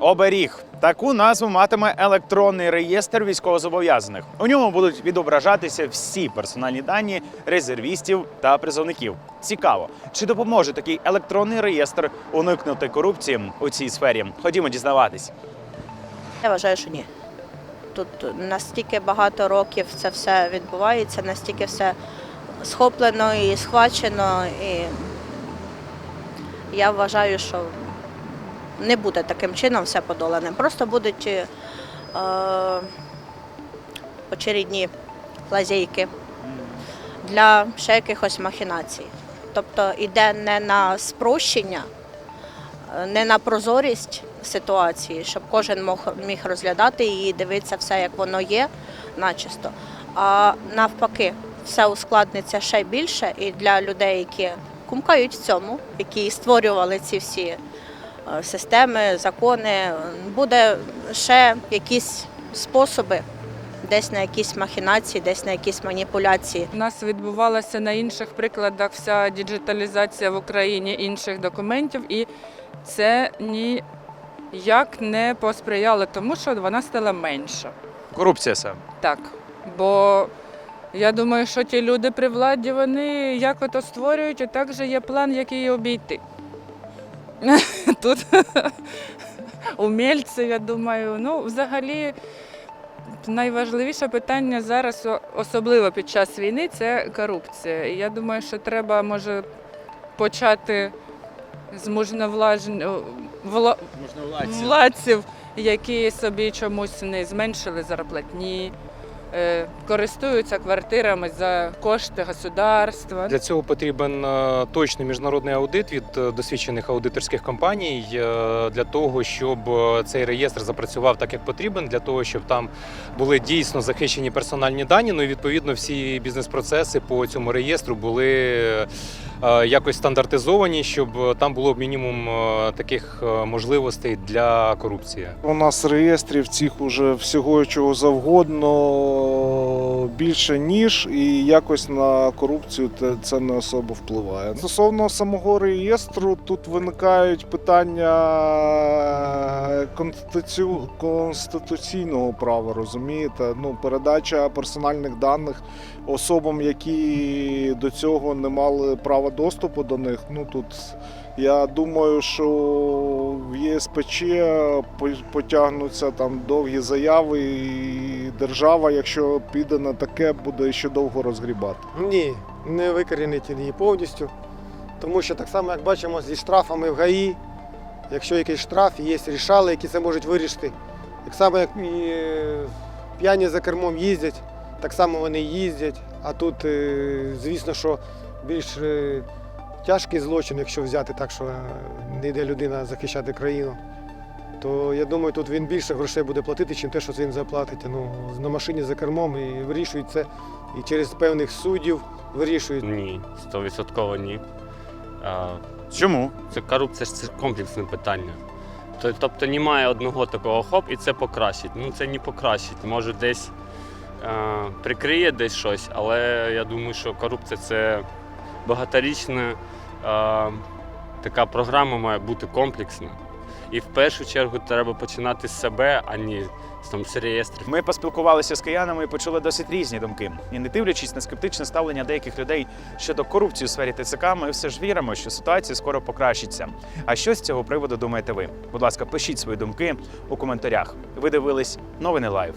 Оберіг. Таку назву матиме електронний реєстр військовозобов'язаних. У ньому будуть відображатися всі персональні дані резервістів та призовників. Цікаво, чи допоможе такий електронний реєстр уникнути корупції у цій сфері? Ходімо дізнаватись. Я вважаю, що ні. Тут настільки багато років це все відбувається, настільки все схоплено і схвачено. І я вважаю, що не буде таким чином все подолане. Просто будуть е, очередні лазейки для ще якихось махінацій. Тобто йде не на спрощення, е, не на прозорість ситуації, щоб кожен міг розглядати її, дивитися все, як воно є, начисто. А навпаки, все ускладниться ще більше і для людей, які кумкають в цьому, які створювали ці всі системи, закони, е, буде ще якісь способи, десь на якісь махінації, десь на якісь маніпуляції. У нас відбувалася на інших прикладах вся діджиталізація в Україні інших документів, і це ніяк не посприяло тому, що вона стала менша. Корупція саме. Так. Бо я думаю, що ті люди при владі, вони як ото створюють, і так же є план, як її обійти. Тут умільці, я думаю, ну, взагалі. Найважливіше питання зараз, особливо під час війни, це корупція. І я думаю, що треба може почати з можновлажень вла... владців, які собі чомусь не зменшили зарплатні, користуються квартирами за кошти государства. Для цього потрібен е, точний міжнародний аудит від е, досвідчених аудиторських компаній е, для того, щоб е, цей реєстр запрацював так, як потрібен, для того, щоб там були дійсно захищені персональні дані. Ну і відповідно всі бізнес-процеси по цьому реєстру були е, якось стандартизовані, щоб там було мінімум е, таких е, можливостей для корупції. У нас реєстрів цих уже всього чого завгодно більше ніж, і якось на корупцію це не особо впливає. Стосовно самого реєстру, тут виникають питання конституційного права, розумієте? Ну, передача персональних даних особам, які до цього не мали права доступу до них. Ну тут я думаю, що в ЄСПЧ потягнуться там довгі заяви, і держава, якщо піде на таке, буде ще довго розгрібати. Ні, не викорінити її повністю. Тому що так само, як бачимо, зі штрафами в ГАІ, якщо якийсь штраф, є рішали, які це можуть вирішити. Так само, як і е, п'яні за кермом їздять, так само вони їздять. А тут, е, звісно, що більш е, тяжкий злочин, якщо взяти так, що не йде людина захищати країну. То я думаю, тут він більше грошей буде платити, чим те, що він заплатить. Ну, на машині за кермом і вирішують це і через певних суддів вирішують. Ні, стовідсотково ні. А, Чому? Це корупція ж це комплексне питання. Тобто немає одного такого хоп і це покращить. Ну це не покращить. Може десь е, прикриє десь щось, але я думаю, що корупція це багаторічна е, така програма має бути комплексна. І в першу чергу треба починати з себе, а не там, з реєстрів. Ми поспілкувалися з киянами і почули досить різні думки. І не дивлячись на скептичне ставлення деяких людей щодо корупції у сфері ТЦК, ми все ж віримо, що ситуація скоро покращиться. А що з цього приводу думаєте ви? Будь ласка, пишіть свої думки у коментарях. Ви дивились новини лайв.